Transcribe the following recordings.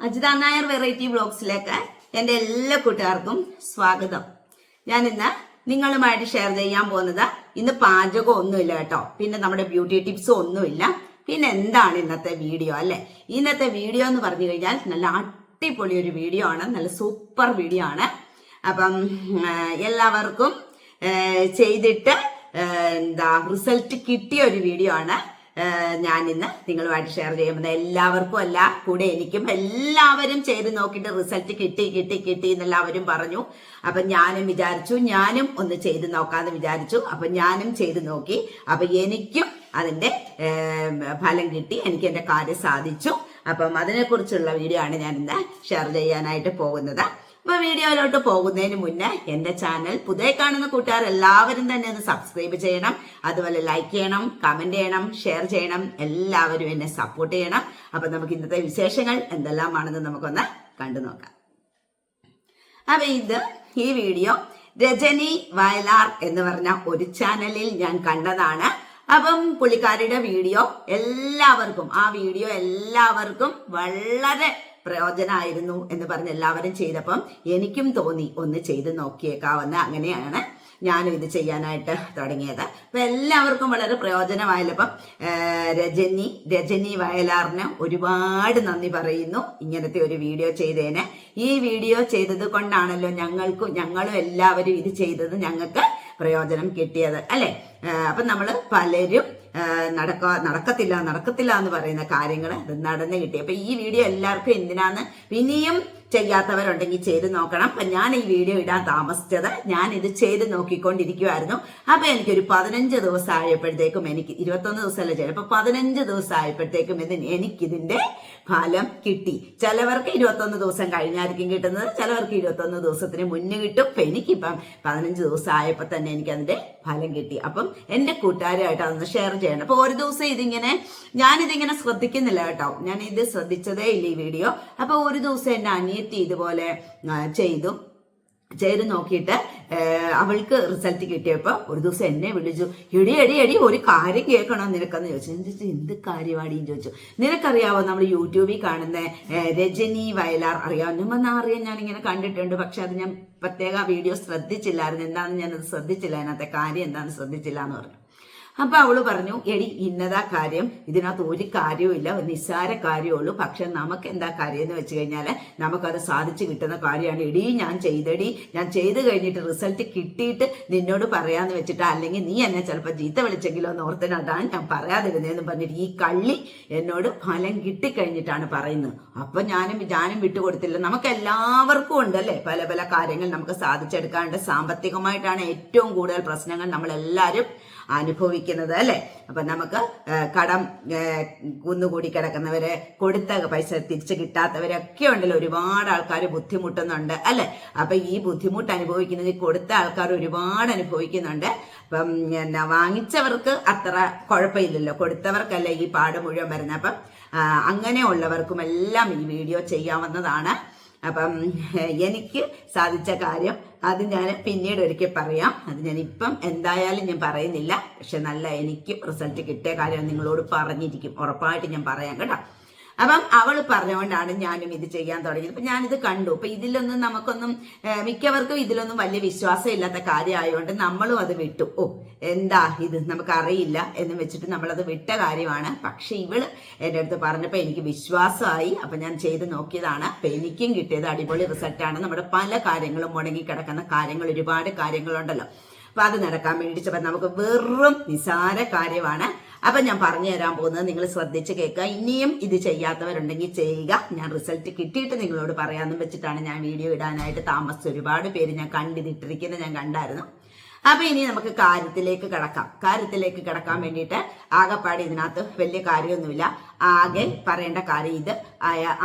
Ajitha Nair variety ബ്ലോഗ്സിലേക്ക് എന്റെ എല്ലാ കൂട്ടുകാർക്കും സ്വാഗതം. ഞാൻ ഇന്ന് നിങ്ങളുമായിട്ട് ഷെയർ ചെയ്യാൻ പോകുന്നത് ഇന്ന് പാചകം ഒന്നുമില്ല കേട്ടോ. പിന്നെ നമ്മുടെ ബ്യൂട്ടി ടിപ്സും ഒന്നുമില്ല. പിന്നെ എന്താണ് ഇന്നത്തെ വീഡിയോ അല്ലെ? ഇന്നത്തെ വീഡിയോ എന്ന് പറഞ്ഞു കഴിഞ്ഞാൽ നല്ല അടിപൊളി ഒരു വീഡിയോ ആണ്. നല്ല സൂപ്പർ വീഡിയോ ആണ്. അപ്പം എല്ലാവർക്കും ചെയ്തിട്ട് എന്താ റിസൾട്ട് കിട്ടിയ ഒരു വീഡിയോ ആണ്. ഇന്ന് നിങ്ങളുമായിട്ട് ഷെയർ ചെയ്യുമ്പോൾ എല്ലാവർക്കും അല്ല കൂടെ എനിക്കും എല്ലാവരും ചെയ്ത് നോക്കിയിട്ട് റിസൾട്ട് കിട്ടി കിട്ടി കിട്ടി എന്നെല്ലാവരും പറഞ്ഞു. അപ്പൊ ഞാനും വിചാരിച്ചു ഞാനും ഒന്ന് ചെയ്ത് നോക്കാന്ന് വിചാരിച്ചു. അപ്പൊ ഞാനും ചെയ്ത് നോക്കി. അപ്പൊ എനിക്കും അതിന്റെ ഫലം കിട്ടി എനിക്ക് എന്റെ കാര്യം സാധിച്ചു. അപ്പം അതിനെക്കുറിച്ചുള്ള വീഡിയോ ആണ് ഞാൻ ഇന്ന് ഷെയർ ചെയ്യാനായിട്ട് പോകുന്നത്. അപ്പൊ വീഡിയോയിലോട്ട് പോകുന്നതിന് മുന്നേ എന്റെ ചാനൽ പുതിയ കാണുന്ന കൂട്ടുകാർ എല്ലാവരും തന്നെ ഒന്ന് സബ്സ്ക്രൈബ് ചെയ്യണം. അതുപോലെ ലൈക്ക് ചെയ്യണം കമന്റ് ചെയ്യണം ഷെയർ ചെയ്യണം. എല്ലാവരും എന്നെ സപ്പോർട്ട് ചെയ്യണം. അപ്പൊ നമുക്ക് ഇന്നത്തെ വിശേഷങ്ങൾ എന്തെല്ലാമാണെന്ന് നമുക്കൊന്ന് കണ്ടു നോക്കാം. അപ്പൊ ഇത് ഈ വീഡിയോ രജനി വയലാർ എന്ന് പറഞ്ഞ ഒരു ചാനലിൽ ഞാൻ കണ്ടതാണ്. അപ്പം പുള്ളിക്കാരിയുടെ വീഡിയോ എല്ലാവർക്കും ആ വീഡിയോ എല്ലാവർക്കും വളരെ പ്രയോജനമായിരുന്നു എന്ന് പറഞ്ഞ് എല്ലാവരും ചെയ്തപ്പം എനിക്കും തോന്നി ഒന്ന് ചെയ്ത് നോക്കിയേക്കാവുന്ന അങ്ങനെയാണ് ഞാനും ഇത് ചെയ്യാനായിട്ട് തുടങ്ങിയത്. അപ്പൊ എല്ലാവർക്കും വളരെ പ്രയോജനമായല്ലപ്പം രജനി രജനി വയലാറിന് ഒരുപാട് നന്ദി പറയുന്നു ഇങ്ങനത്തെ ഒരു വീഡിയോ ചെയ്തതിന്. ഈ വീഡിയോ ചെയ്തത് കൊണ്ടാണല്ലോ ഞങ്ങൾക്കും ഞങ്ങളും എല്ലാവരും ഇത് ചെയ്തത് ഞങ്ങൾക്ക് പ്രയോജനം കിട്ടിയത് അല്ലെ? അപ്പൊ നമ്മൾ പലരും നടക്ക നടക്കത്തില്ല നടക്കത്തില്ല എന്ന് പറയുന്ന കാര്യങ്ങൾ നടന്നു കിട്ടി. അപ്പൊ ഈ വീഡിയോ എല്ലാവർക്കും എന്തിനാന്ന് ഇനിയും ചെയ്യാത്തവരുണ്ടെങ്കിൽ ചെയ്ത് നോക്കണം. അപ്പൊ ഞാൻ ഈ വീഡിയോ ഇടാൻ താമസിച്ചത് ഞാൻ ഇത് ചെയ്ത് നോക്കിക്കൊണ്ടിരിക്കുമായിരുന്നു അപ്പൊ എനിക്കൊരു പതിനഞ്ച് ദിവസം ആയപ്പോഴത്തേക്കും എനിക്ക് ഇരുപത്തൊന്ന് ദിവസമല്ല ചിലപ്പോൾ പതിനഞ്ച് ദിവസം ആയപ്പോഴത്തേക്കും ഇത് എനിക്കിതിന്റെ ഫലം കിട്ടി. ചിലവർക്ക് ഇരുപത്തൊന്ന് ദിവസം കഴിഞ്ഞായിരിക്കും കിട്ടുന്നത് ചിലവർക്ക് ഇരുപത്തൊന്ന് ദിവസത്തിന് മുന്നേ കിട്ടും. അപ്പം എനിക്കിപ്പം പതിനഞ്ച് ദിവസം ആയപ്പോൾ തന്നെ എനിക്ക് അതിന്റെ ഫലം കിട്ടി. അപ്പം എന്റെ കൂട്ടുകാരുമായിട്ട് അതൊന്ന് ഷെയർ ചെയ്യണം. അപ്പോൾ ഒരു ദിവസം ഇതിങ്ങനെ ഞാനിതിങ്ങനെ ശ്രദ്ധിക്കുന്നില്ല കേട്ടോ. ഞാൻ ഇത് ശ്രദ്ധിച്ചതേ ഇല്ല ഈ വീഡിയോ അപ്പോൾ ഒരു ദിവസം എന്റെ അനിയത്തി ഇതുപോലെ ചെയ്തു. ചെയ്ത് നോക്കിയിട്ട് അവൾക്ക് റിസൾട്ട് കിട്ടിയപ്പോൾ ഒരു ദിവസം എന്നെ വിളിച്ചു. എടി എടി എടി ഒരു കാര്യം കേൾക്കണോ നിനക്കെന്ന് ചോദിച്ചു. ചോദിച്ചു എന്ത് കാര്യമാടിയും ചോദിച്ചു. നിനക്കറിയാവോ നമ്മൾ യൂട്യൂബിൽ കാണുന്ന രജനി വയലാർ അറിയാവോ ഞാൻ അറിയാൻ അറിയാം. ഞാനിങ്ങനെ കണ്ടിട്ടുണ്ട്. പക്ഷെ അത് ഞാൻ പ്രത്യേക വീഡിയോ ശ്രദ്ധിച്ചില്ലായിരുന്നു. എന്താണെന്ന് ഞാനത് ശ്രദ്ധിച്ചില്ല. അതിനകത്തെ കാര്യം എന്താണെന്ന് ശ്രദ്ധിച്ചില്ല എന്ന് പറഞ്ഞു. അപ്പൊ അവൾ പറഞ്ഞു എടി ഇന്നതാ കാര്യം. ഇതിനകത്ത് ഒരു കാര്യവും ഇല്ല. നിസ്സാര കാര്യമുള്ളൂ പക്ഷെ നമുക്ക് എന്താ കാര്യം എന്ന് വെച്ച് കഴിഞ്ഞാൽ നമുക്കത് സാധിച്ചു കിട്ടുന്ന കാര്യമാണ്. എടി ഞാൻ ചെയ്തടി. ഞാൻ ചെയ്ത് കഴിഞ്ഞിട്ട് റിസൾട്ട് കിട്ടിയിട്ട് നിന്നോട് പറയാന്ന് വെച്ചിട്ട്. അല്ലെങ്കിൽ നീ എന്നെ ചിലപ്പോൾ ചീത്ത വിളിച്ചെങ്കിലോ എന്ന് ഓർത്തിനാട്ടാണ് ഞാൻ പറയാതിരുന്നതെന്ന് പറഞ്ഞിട്ട് ഈ കള്ളി എന്നോട് ഫലം കിട്ടിക്കഴിഞ്ഞിട്ടാണ് പറയുന്നത്. അപ്പൊ ഞാനും ഞാനും വിട്ടുകൊടുത്തില്ല. നമുക്ക് എല്ലാവർക്കും ഉണ്ട് അല്ലേ പല പല കാര്യങ്ങൾ നമുക്ക് സാധിച്ചെടുക്കാണ്ട് സാമ്പത്തികമായിട്ടാണ് ഏറ്റവും കൂടുതൽ പ്രശ്നങ്ങൾ നമ്മളെല്ലാവരും അനുഭവിക്കുന്നത് അല്ലെ? അപ്പൊ നമുക്ക് കടം കുന്നുകൂടി കിടക്കുന്നവരെ കൊടുത്ത പൈസ തിരിച്ചു കിട്ടാത്തവരൊക്കെ ഉണ്ടല്ലോ. ഒരുപാട് ആൾക്കാർ ബുദ്ധിമുട്ടുന്നുണ്ട് അല്ലെ? അപ്പൊ ഈ ബുദ്ധിമുട്ട് അനുഭവിക്കുന്നത് കൊടുത്ത ആൾക്കാർ ഒരുപാട് അനുഭവിക്കുന്നുണ്ട്. അപ്പം എന്നാ വാങ്ങിച്ചവർക്ക് അത്ര കുഴപ്പമില്ലല്ലോ. കൊടുത്തവർക്കല്ലേ ഈ പാട് മുഴുവൻ വരുന്നത്. അപ്പം അങ്ങനെയുള്ളവർക്കും എല്ലാം ഈ വീഡിയോ ചെയ്യാവുന്നതാണ്. അപ്പം എനിക്ക് സാധിച്ച കാര്യം അത് ഞാൻ പിന്നീട് ഒരിക്കൽ പറയാം. അത് ഞാൻ ഇപ്പം എന്തായാലും ഞാൻ പറയുന്നില്ല. പക്ഷെ നല്ല എനിക്ക് റിസൾട്ട് കിട്ടിയ കാര്യം നിങ്ങളോട് പറഞ്ഞിരിക്കും. ഉറപ്പായിട്ട് ഞാൻ പറയാം കേട്ടോ. അപ്പം അവൾ പറഞ്ഞുകൊണ്ടാണ് ഞാനും ഇത് ചെയ്യാൻ തുടങ്ങിയത്. അപ്പൊ ഞാനിത് കണ്ടു. അപ്പൊ ഇതിലൊന്നും നമുക്കൊന്നും മിക്കവർക്കും ഇതിലൊന്നും വലിയ വിശ്വാസം ഇല്ലാത്ത കാര്യമായതുകൊണ്ട് നമ്മളും അത് വിട്ടു. ഓ എന്താ ഇത്? നമുക്കറിയില്ല എന്ന് വെച്ചിട്ട് നമ്മളത് വിട്ട കാര്യമാണ്. പക്ഷെ ഇവൾ എന്റെ അടുത്ത് പറഞ്ഞപ്പോൾ എനിക്ക് വിശ്വാസമായി. അപ്പൊ ഞാൻ ചെയ്ത് നോക്കിയതാണ്. അപ്പൊ എനിക്കും കിട്ടിയത് അടിപൊളി റിസൾട്ടാണ്. നമ്മുടെ പല കാര്യങ്ങളും മുടങ്ങി കിടക്കുന്ന കാര്യങ്ങൾ ഒരുപാട് കാര്യങ്ങളുണ്ടല്ലോ. അപ്പൊ അത് നടക്കാൻ വേണ്ടിയിട്ട് നമുക്ക് വെറും നിസാര കാര്യമാണ്. അപ്പൊ ഞാൻ പറഞ്ഞു തരാൻ പോകുന്നത് നിങ്ങൾ ശ്രദ്ധിച്ച് കേൾക്കുക. ഇനിയും ഇത് ചെയ്യാത്തവരുണ്ടെങ്കിൽ ചെയ്യുക. ഞാൻ റിസൾട്ട് കിട്ടിയിട്ട് നിങ്ങളോട് പറയാമെന്നും വെച്ചിട്ടാണ് ഞാൻ വീഡിയോ ഇടാനായിട്ട് താമസിച്ച ഒരുപാട് പേര് ഞാൻ കണ്ടിട്ടിരിക്കുന്നത് ഞാൻ കണ്ടായിരുന്നു. അപ്പൊ ഇനി നമുക്ക് കാര്യത്തിലേക്ക് കിടക്കാം. കാര്യത്തിലേക്ക് കിടക്കാൻ വേണ്ടിയിട്ട് ആകെപ്പാട് ഇതിനകത്ത് വലിയ കാര്യമൊന്നുമില്ല. ആകെ പറയേണ്ട കാര്യം ഇത്.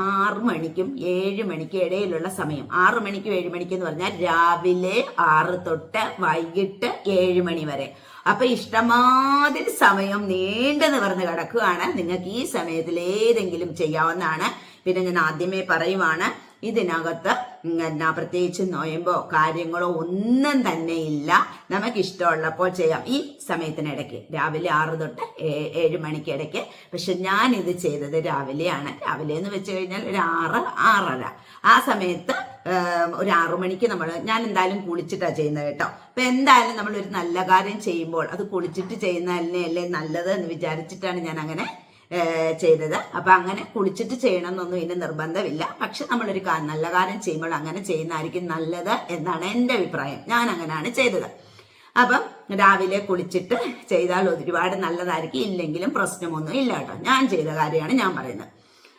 ആറ് മണിക്കും ഏഴ് മണിക്കും ഇടയിലുള്ള സമയം. ആറ് മണിക്കും ഏഴ് മണിക്കും എന്ന് പറഞ്ഞാൽ രാവിലെ ആറ് തൊട്ട് വൈകിട്ട് ഏഴ് മണി വരെ. അപ്പൊ ഇഷ്ടമാതിരി സമയം നീണ്ടു നിവർന്ന് കിടക്കുകയാണ്. നിങ്ങൾക്ക് ഈ സമയത്തിൽ ഏതെങ്കിലും ചെയ്യാവുന്നതാണ്. പിന്നെ ഞാൻ ആദ്യമേ പറയുവാണ് ഇതിനകത്ത് എന്നാ പ്രത്യേകിച്ച് നോയമ്പോ കാര്യങ്ങളോ ഒന്നും തന്നെ ഇല്ല. നമുക്ക് ഇഷ്ടമുള്ളപ്പോൾ ചെയ്യാം. ഈ സമയത്തിനിടയ്ക്ക് രാവിലെ ആറ് തൊട്ട് ഏഴ് മണിക്കിടയ്ക്ക് പക്ഷെ ഞാൻ ഇത് ചെയ്തത് രാവിലെയാണ്. രാവിലെ എന്ന് വെച്ച് കഴിഞ്ഞാൽ ഒരു ആറ് ആറര. ആ സമയത്ത് ഒരു ആറു മണിക്ക് നമ്മൾ ഞാൻ എന്തായാലും കുളിച്ചിട്ടാണ് ചെയ്യുന്നത് കേട്ടോ. അപ്പൊ എന്തായാലും നമ്മൾ ഒരു നല്ല കാര്യം ചെയ്യുമ്പോൾ അത് കുളിച്ചിട്ട് ചെയ്യുന്നതല്ലേ നല്ലത് എന്ന് വിചാരിച്ചിട്ടാണ് ഞാൻ അങ്ങനെ ചെയ്തത്. അപ്പൊ അങ്ങനെ കുളിച്ചിട്ട് ചെയ്യണം എന്നൊന്നും ഇതിന് നിർബന്ധമില്ല. പക്ഷെ നമ്മളൊരു നല്ല കാര്യം ചെയ്യുമ്പോൾ അങ്ങനെ ചെയ്യുന്നതായിരിക്കും നല്ലത് എന്നാണ് എന്റെ അഭിപ്രായം. ഞാൻ അങ്ങനെയാണ് ചെയ്തത്. അപ്പം രാവിലെ കുളിച്ചിട്ട് ചെയ്താൽ ഒരുപാട് നല്ലതായിരിക്കും. ഇല്ലെങ്കിലും പ്രശ്നമൊന്നും ഇല്ല കേട്ടോ. ഞാൻ ചെയ്ത കാര്യമാണ് ഞാൻ പറയുന്നത്.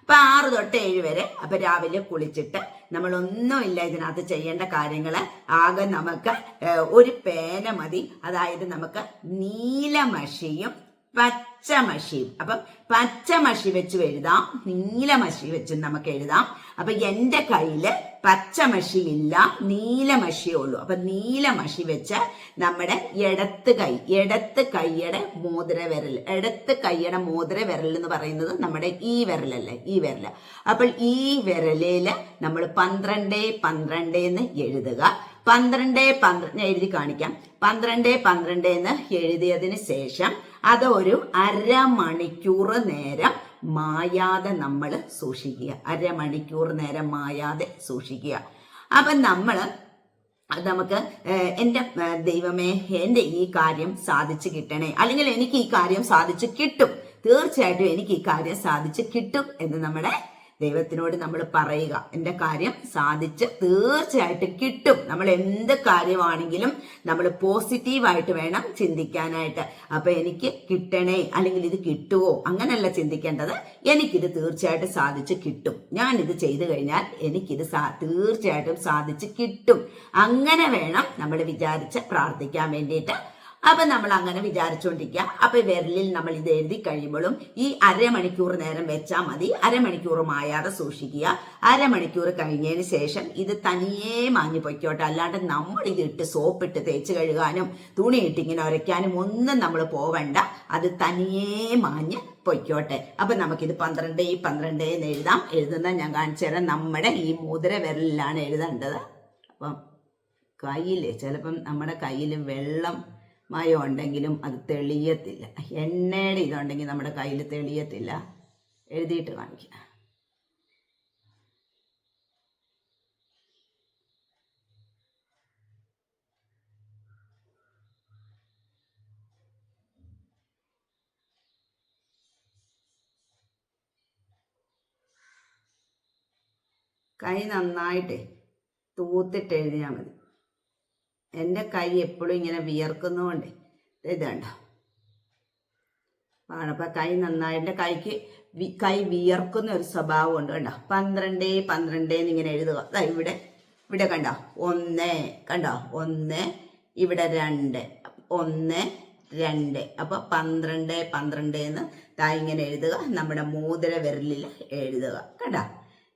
അപ്പൊ ആറ് തൊട്ട് ഏഴ് വരെ അപ്പൊ രാവിലെ കുളിച്ചിട്ട് നമ്മളൊന്നുമില്ല ഇതിനകത്ത് ചെയ്യേണ്ട കാര്യങ്ങൾ ആകെ നമുക്ക് ഒരു പേന മതി. അതായത് നമുക്ക് നീലമഷിയും പച്ചമഷിയും അപ്പം പച്ചമഷി വെച്ച് എഴുതാം. നീലമഷി വെച്ച് നമുക്ക് എഴുതാം. അപ്പൊ എന്റെ കയ്യിൽ പച്ചമഷി ഇല്ല നീലമഷിയേ ഉള്ളൂ. അപ്പൊ നീലമഷി വെച്ച് നമ്മുടെ ഇടത്ത് കൈ ഇടത്ത് കൈയുടെ മോതിര വിരൽ ഇടത്ത് കൈയുടെ മോതിര വിരൽ എന്ന് പറയുന്നത് നമ്മുടെ ഈ വിരലല്ലേ ഈ വിരൽ അപ്പോൾ ഈ വിരലിൽ നമ്മൾ പന്ത്രണ്ട് പന്ത്രണ്ട് എന്ന് എഴുതുക. പന്ത്രണ്ട് പന്ത്രണ്ട് എഴുതി കാണിക്കാം. പന്ത്രണ്ട് പന്ത്രണ്ട് എന്ന് എഴുതിയതിന് ശേഷം അത് ഒരു അരമണിക്കൂർ നേരം മായാതെ നമ്മൾ സൂക്ഷിക്കുക. അരമണിക്കൂർ നേരം മായാതെ സൂക്ഷിക്കുക. അപ്പം നമ്മൾ നമുക്ക് എന്റെ ദൈവമേ എന്റെ ഈ കാര്യം സാധിച്ചു കിട്ടണേ. അല്ലെങ്കിൽ എനിക്ക് ഈ കാര്യം സാധിച്ചു കിട്ടും. തീർച്ചയായിട്ടും എനിക്ക് ഈ കാര്യം സാധിച്ചു കിട്ടും എന്ന് നമ്മുടെ ദൈവത്തിനോട് നമ്മൾ പറയുക. എന്റെ കാര്യം സാധിച്ച് തീർച്ചയായിട്ടും കിട്ടും. നമ്മൾ എന്ത് കാര്യമാണെങ്കിലും നമ്മൾ പോസിറ്റീവായിട്ട് വേണം ചിന്തിക്കാനായിട്ട്. അപ്പൊ എനിക്ക് കിട്ടണേ അല്ലെങ്കിൽ ഇത് കിട്ടുമോ അങ്ങനെയല്ല ചിന്തിക്കേണ്ടത്. എനിക്കിത് തീർച്ചയായിട്ടും സാധിച്ച് കിട്ടും. ഞാൻ ഇത് ചെയ്തു കഴിഞ്ഞാൽ എനിക്കിത് സാ- തീർച്ചയായിട്ടും സാധിച്ച് കിട്ടും. അങ്ങനെ വേണം നമ്മൾ വിചാരിച്ച് പ്രാർത്ഥിക്കാൻ വേണ്ടിയിട്ട് അപ്പൊ നമ്മൾ അങ്ങനെ വിചാരിച്ചുകൊണ്ടിരിക്കുക അപ്പൊ വിരലിൽ നമ്മൾ ഇത് എഴുതി കഴിയുമ്പോഴും ഈ അരമണിക്കൂർ നേരം വെച്ചാൽ മതി. അരമണിക്കൂർ മായാതെ സൂക്ഷിക്കുക. അരമണിക്കൂർ കഴിഞ്ഞതിന് ശേഷം ഇത് തനിയേ മാഞ്ഞു പൊയ്ക്കോട്ടെ. അല്ലാണ്ട് നമ്മൾ ഇത് ഇട്ട് സോപ്പിട്ട് തേച്ച് കഴുകാനും തുണി ഇട്ടിങ്ങനെ ഉരയ്ക്കാനും ഒന്നും നമ്മൾ പോവണ്ട. അത് തനിയേ മാഞ്ഞ് പൊയ്ക്കോട്ടെ. അപ്പൊ നമുക്കിത് പന്ത്രണ്ട് ഈ പന്ത്രണ്ട് എന്ന് എഴുതാം. എഴുതുന്ന ഞാൻ കാണിച്ചു തരാം. നമ്മുടെ ഈ മുദ്ര വിരലിലാണ് എഴുതേണ്ടത്. അപ്പം കയ്യിൽ ചിലപ്പം നമ്മുടെ കയ്യിൽ വെള്ളം മയം ഉണ്ടെങ്കിലും അത് തെളിയത്തില്ല. എണ്ണയുടെ ഇതുണ്ടെങ്കിൽ നമ്മുടെ കയ്യിൽ തെളിയത്തില്ല. എഴുതിയിട്ട് കാണിക്കുക കൈ നന്നായിട്ട് തൂത്തിട്ട് എഴുതിയാൽ മതി. എന്റെ കൈ എപ്പോഴും ഇങ്ങനെ വിയർക്കുന്നതുകൊണ്ട് ഇത് കണ്ടോ? അപ്പം കൈ നന്നായി എന്റെ കൈക്ക് കൈ വിയർക്കുന്ന ഒരു സ്വഭാവമുണ്ട് കണ്ടോ? പന്ത്രണ്ട് പന്ത്രണ്ട് എന്നിങ്ങനെ എഴുതുക. അതാ ഇവിടെ. ഇവിടെ കണ്ടോ? ഒന്ന്. കണ്ടോ? ഒന്ന്. ഇവിടെ രണ്ട്. ഒന്ന് രണ്ട്. അപ്പോൾ പന്ത്രണ്ട് പന്ത്രണ്ട് എന്ന് താ ഇങ്ങനെ എഴുതുക. നമ്മുടെ മോതിര വിരലിൽ എഴുതുക. കണ്ടോ?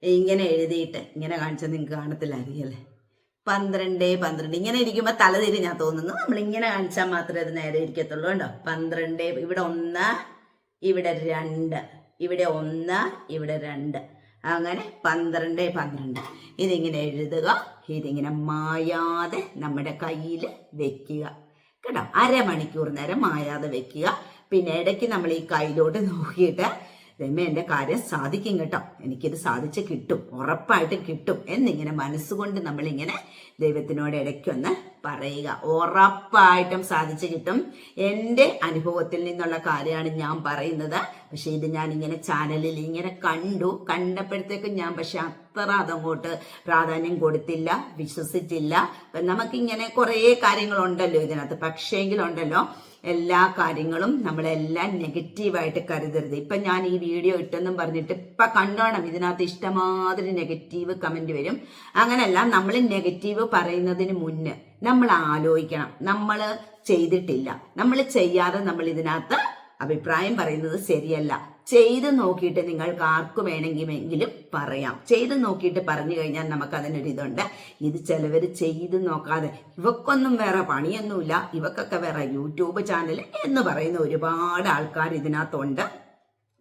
ഇങ്ങനെ എഴുതിയിട്ട് ഇങ്ങനെ കാണിച്ചാൽ നിങ്ങൾക്ക് കാണത്തില്ലായിരിക്കും പന്ത്രണ്ട് പന്ത്രണ്ട്. ഇങ്ങനെ ഇരിക്കുമ്പോൾ തലതിരി ഞാൻ തോന്നുന്നു. നമ്മൾ ഇങ്ങനെ കാണിച്ചാൽ മാത്രമേ അത് നേരെ ഇരിക്കത്തുള്ളൂ കേട്ടോ. പന്ത്രണ്ട് ഇവിടെ ഒന്ന് ഇവിടെ രണ്ട് ഇവിടെ ഒന്ന് ഇവിടെ രണ്ട്. അങ്ങനെ പന്ത്രണ്ട് പന്ത്രണ്ട്. ഇതിങ്ങനെ എഴുതുക ഇതിങ്ങനെ മായാതെ നമ്മുടെ കയ്യിൽ വെക്കുക. കേട്ടോ അരമണിക്കൂർ നേരം മായാതെ വെക്കുക. പിന്നെ ഇടയ്ക്ക് നമ്മൾ ഈ കയ്യിലോട്ട് നോക്കിയിട്ട് ദൈവമേ എന്റെ കാര്യം സാധിക്കും കേട്ടോ. എനിക്കിത് സാധിച്ച് കിട്ടും. ഉറപ്പായിട്ടും കിട്ടും എന്നിങ്ങനെ മനസ്സുകൊണ്ട് നമ്മളിങ്ങനെ ദൈവത്തിനോട് ഇടയ്ക്കൊന്ന് പറയുക. ഉറപ്പായിട്ടും സാധിച്ചു കിട്ടും. എന്റെ അനുഭവത്തിൽ നിന്നുള്ള കാര്യമാണ് ഞാൻ പറയുന്നത്. പക്ഷേ ഇത് ഞാൻ ഇങ്ങനെ ചാനലിൽ ഇങ്ങനെ കണ്ടു. കണ്ടപ്പോഴത്തേക്കും ഞാൻ പക്ഷെ അത്ര അതങ്ങോട്ട് പ്രാധാന്യം കൊടുത്തില്ല വിശ്വസിച്ചില്ല. നമുക്കിങ്ങനെ കുറേ കാര്യങ്ങളുണ്ടല്ലോ ഇതിനകത്ത്. പക്ഷേങ്കിലുണ്ടല്ലോ എല്ലാ കാര്യങ്ങളും നമ്മളെല്ലാം നെഗറ്റീവായിട്ട് കരുതരുത്. ഇപ്പൊ ഞാൻ ഈ വീഡിയോ ഇട്ടെന്നും പറഞ്ഞിട്ട് ഇപ്പൊ കണ്ടോണം ഇതിനകത്ത് ഇഷ്ടമാതിരി നെഗറ്റീവ് കമന്റ് വരും. അങ്ങനെയല്ല നമ്മൾ നെഗറ്റീവ് പറയുന്നതിന് മുന്നേ നമ്മൾ ആലോചിക്കണം. നമ്മൾ ചെയ്തിട്ടില്ല. നമ്മൾ ചെയ്യാതെ നമ്മൾ ഇതിനകത്ത് അഭിപ്രായം പറയുന്നത് ശരിയല്ല. ചെയ്ത് നോക്കിയിട്ട് നിങ്ങൾക്ക് ആർക്ക് വേണമെങ്കിലും പറയാം. ചെയ്ത് നോക്കിയിട്ട് പറഞ്ഞു കഴിഞ്ഞാൽ നമുക്ക് അതിനൊരിതുണ്ട് ഇത് ചിലവർ ചെയ്ത് നോക്കാതെ ഇവക്കൊന്നും വേറെ പണിയൊന്നുമില്ല. ഇവക്കൊക്കെ വേറെ യൂട്യൂബ് ചാനൽ എന്ന് പറയുന്ന ഒരുപാട് ആൾക്കാർ ഇതിനകത്തുണ്ട്.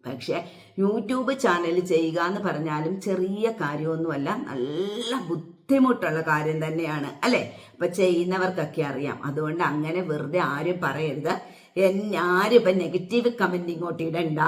പക്ഷെ യൂട്യൂബ് ചാനൽ ചെയ്യുക എന്ന് പറഞ്ഞാലും ചെറിയ കാര്യമൊന്നുമല്ല. നല്ല ബുദ്ധിമുട്ടുള്ള കാര്യം തന്നെയാണ്. അല്ലേ? അപ്പൊ ചെയ്യുന്നവർക്കൊക്കെ അറിയാം. അതുകൊണ്ട് അങ്ങനെ വെറുതെ ആരും പറയരുത്. ആരും ഇപ്പൊ നെഗറ്റീവ് കമന്റ് ഇങ്ങോട്ട് ഇടണ്ട.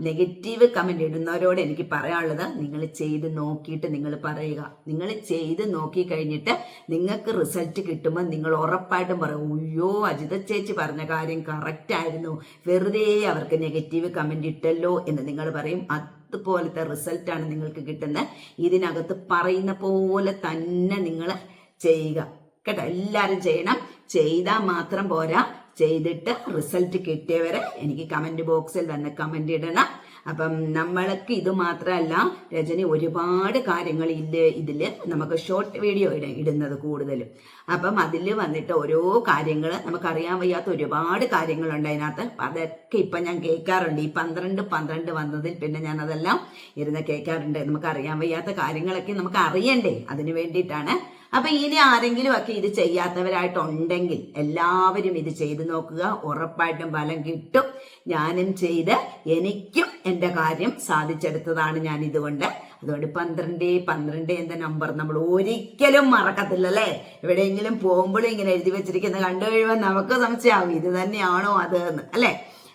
നെഗറ്റീവ് കമന്റ് ഇടുന്നവരോട് എനിക്ക് പറയാനുള്ളത് നിങ്ങൾ ചെയ്ത് നോക്കിയിട്ട് നിങ്ങൾ പറയുക. നിങ്ങൾ ചെയ്ത് നോക്കി കഴിഞ്ഞിട്ട് നിങ്ങൾക്ക് റിസൾട്ട് കിട്ടുമ്പോൾ നിങ്ങൾ ഉറപ്പായിട്ടും പറയും അയ്യോ അജിത ചേച്ചി പറഞ്ഞ കാര്യം കറക്റ്റ് ആയിരുന്നു. വെറുതെ അവർക്ക് നെഗറ്റീവ് കമന്റ് ഇട്ടല്ലോ എന്ന് നിങ്ങൾ പറയും. അതുപോലത്തെ റിസൾട്ടാണ് നിങ്ങൾക്ക് കിട്ടുന്നത്. ഇതിനകത്ത് പറയുന്ന പോലെ തന്നെ നിങ്ങൾ ചെയ്യുക. കേട്ടോ? എല്ലാവരും ചെയ്യണം. ചെയ്താൽ മാത്രം പോരാ. ചെയ്തിട്ട് റിസൾട്ട് കിട്ടിയവരെ എനിക്ക് കമന്റ് ബോക്സിൽ വന്ന് കമന്റ് ഇടണം. അപ്പം നമ്മൾക്ക് ഇത് മാത്രമല്ല രജനി ഒരുപാട് കാര്യങ്ങൾ ഇല്ല ഇതിൽ നമുക്ക് ഷോർട്ട് വീഡിയോ ഇട ഇടുന്നത് കൂടുതലും. അപ്പം അതിൽ വന്നിട്ട് ഓരോ കാര്യങ്ങൾ നമുക്കറിയാൻ വയ്യാത്ത ഒരുപാട് കാര്യങ്ങളുണ്ട് അതിനകത്ത്. അതൊക്കെ ഇപ്പം ഞാൻ കേൾക്കാറുണ്ട്. ഈ പന്ത്രണ്ട് പന്ത്രണ്ട് വന്നതിൽ പിന്നെ ഞാൻ അതെല്ലാം ഇരുന്ന് കേൾക്കാറുണ്ട്. നമുക്ക് അറിയാൻ വയ്യാത്ത കാര്യങ്ങളൊക്കെ നമുക്ക് അറിയണ്ടേ അതിന് വേണ്ടിയിട്ടാണ് അപ്പൊ ഇനി ആരെങ്കിലും ഒക്കെ ഇത് ചെയ്യാത്തവരായിട്ടുണ്ടെങ്കിൽ എല്ലാവരും ഇത് ചെയ്തു നോക്കുക. ഉറപ്പായിട്ടും ഫലം കിട്ടും. ഞാനും ചെയ്ത് എനിക്കും എന്റെ കാര്യം സാധിച്ചെടുത്തതാണ് ഞാൻ ഇതുകൊണ്ട്. അതുകൊണ്ട് പന്ത്രണ്ട് പന്ത്രണ്ട് എന്ന നമ്പർ നമ്മൾ ഒരിക്കലും മറക്കത്തില്ല അല്ലേ? എവിടെയെങ്കിലും പോകുമ്പോഴും ഇങ്ങനെ എഴുതി വെച്ചിരിക്കുന്ന കണ്ടു കഴിയുമ്പോൾ നമുക്ക് സംശയമാവും ഇത് തന്നെയാണോ അത് എന്ന് അല്ലേ?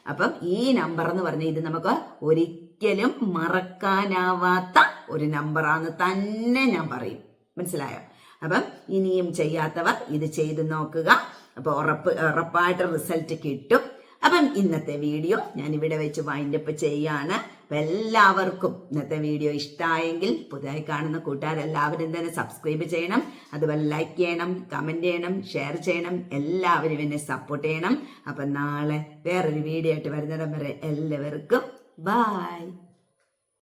അപ്പം ഈ നമ്പർ എന്ന് പറഞ്ഞാൽ ഇത് നമുക്ക് ഒരിക്കലും മറക്കാനാവാത്ത ഒരു നമ്പറാന്ന് തന്നെ ഞാൻ പറയും. മനസ്സിലായോ? അപ്പം ഇനിയും ചെയ്യാത്തവർ ഇത് ചെയ്ത് നോക്കുക. അപ്പോൾ ഉറപ്പ് ഉറപ്പായിട്ട് റിസൾട്ട് കിട്ടും. അപ്പം ഇന്നത്തെ വീഡിയോ ഞാൻ ഇവിടെ വെച്ച് വൈൻഡ് അപ്പ് ചെയ്യാണ്. അപ്പം എല്ലാവർക്കും ഇന്നത്തെ വീഡിയോ ഇഷ്ടമായെങ്കിൽ പുതുതായി കാണുന്ന കൂട്ടുകാരെല്ലാവരും തന്നെ സബ്സ്ക്രൈബ് ചെയ്യണം. അതുപോലെ ലൈക്ക് ചെയ്യണം കമന്റ് ചെയ്യണം ഷെയർ ചെയ്യണം. എല്ലാവരും എന്നെ സപ്പോർട്ട് ചെയ്യണം. അപ്പം നാളെ വേറൊരു വീഡിയോ ആയിട്ട് വരുന്നിടം വരെ എല്ലാവർക്കും ബായ്